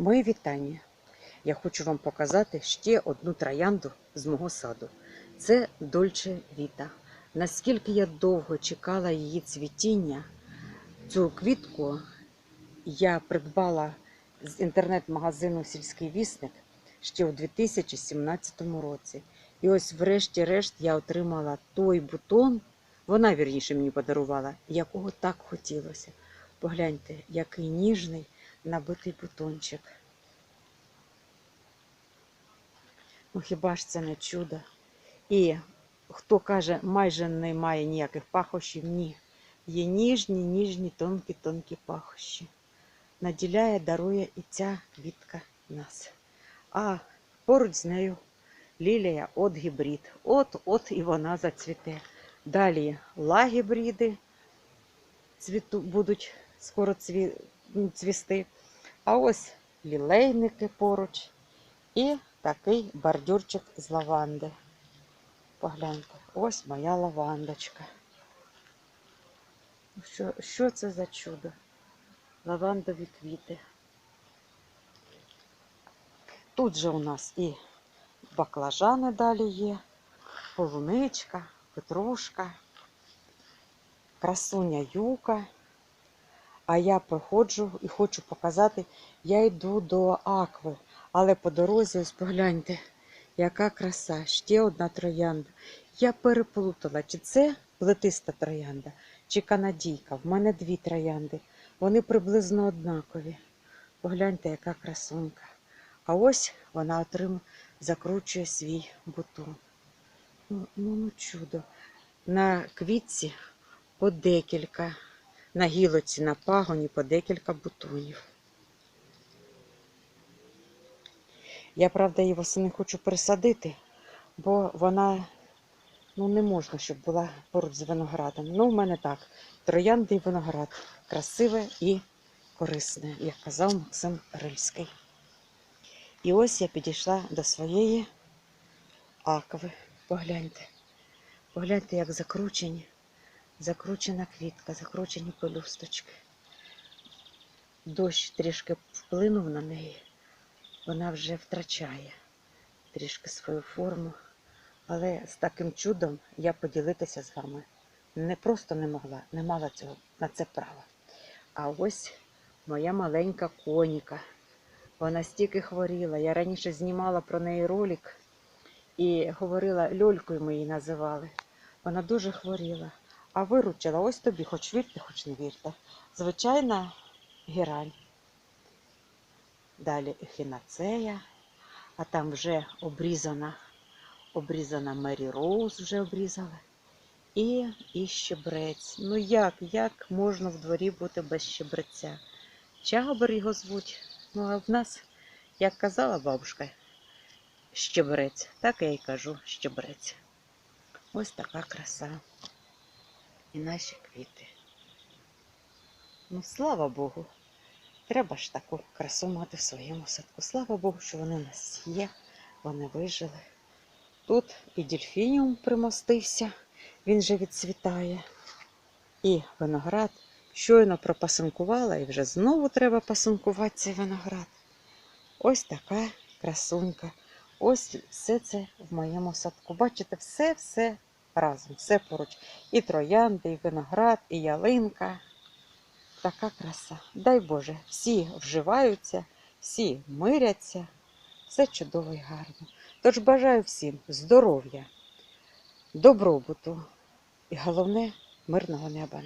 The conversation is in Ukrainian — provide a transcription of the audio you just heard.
Мої вітання. Я хочу вам показати ще одну троянду з мого саду. Це Дольче Віта. Наскільки я довго чекала її цвітіння, цю квітку я придбала з інтернет-магазину Сільський вісник ще у 2017 році. І ось, врешті-решт, я отримала той бутон, вона вірніше мені подарувала, якого так хотілося. Погляньте, який ніжний набитий бутончик. Ну хіба ж це не чудо? І хто каже, майже немає ніяких пахощів, ні. Є ніжні, ніжні, тонкі, тонкі пахощі. Наділяє, дарує і ця квітка нас. А поруч з нею лілія от гібрид. От-от і вона зацвіте. Далі лагібриди цвіту, будуть скоро цві, м, цвісти. А ось лілейники поруч і такий бордюрчик з лаванди. Погляньте, ось моя лавандочка. Що, що це за чудо? Лавандові квіти. Тут же у нас і баклажани далі є, полуничка, петрушка, красуня юка. А я проходжу і хочу показати, я йду до акви, але по дорозі, ось погляньте, яка краса, ще одна троянда. Я переплутала, чи це плетиста троянда, чи канадійка. В мене дві троянди. Вони приблизно однакові. Погляньте, яка красунька. А ось вона отрим... закручує свій бутон. Ну, ну, ну чудо. На квітці по декілька, на гілоці, на пагоні по декілька бутонів. Я, правда, її восени хочу присадити, бо вона ну, не можна, щоб була поруч з виноградом. Ну, в мене так. Троянди і виноград. Красиве і корисне, як казав Максим Рильський. І ось я підійшла до своєї акви. Погляньте. Погляньте, як закручені. Закручена квітка, закручені пелюсточки. Дощ трішки вплинув на неї. Вона вже втрачає трішки свою форму. Але з таким чудом я поділитися з вами не просто не могла, не мала цього на це права. А ось моя маленька коніка. Вона стільки хворіла. Я раніше знімала про неї ролик і говорила, льолькою ми її називали. Вона дуже хворіла. А виручила, ось тобі, хоч вірте, хоч не вірте. Звичайна гіраль. Далі ехінацея, а там вже обрізана, обрізана Мері Роуз вже обрізала. І, і щебрець. Ну як, як можна в дворі бути без щебреця? Чабер його звуть. Ну, а в нас, як казала бабушка, щебрець. Так я й кажу щебрець. Ось така краса. І наші квіти. Ну, слава Богу. Треба ж таку красу мати в своєму садку. Слава Богу, що вони у нас є, вони вижили. Тут і дельфініум примостився, він же відцвітає. І виноград щойно пропасинкувала, і вже знову треба пасинкувати цей виноград. Ось така красунька. Ось все це в моєму садку. Бачите, все-все разом, все поруч. І троянди, і виноград, і ялинка. Така краса. Дай Боже, всі вживаються, всі миряться. Все чудово і гарно. Тож бажаю всім здоров'я, добробуту і головне мирного неба.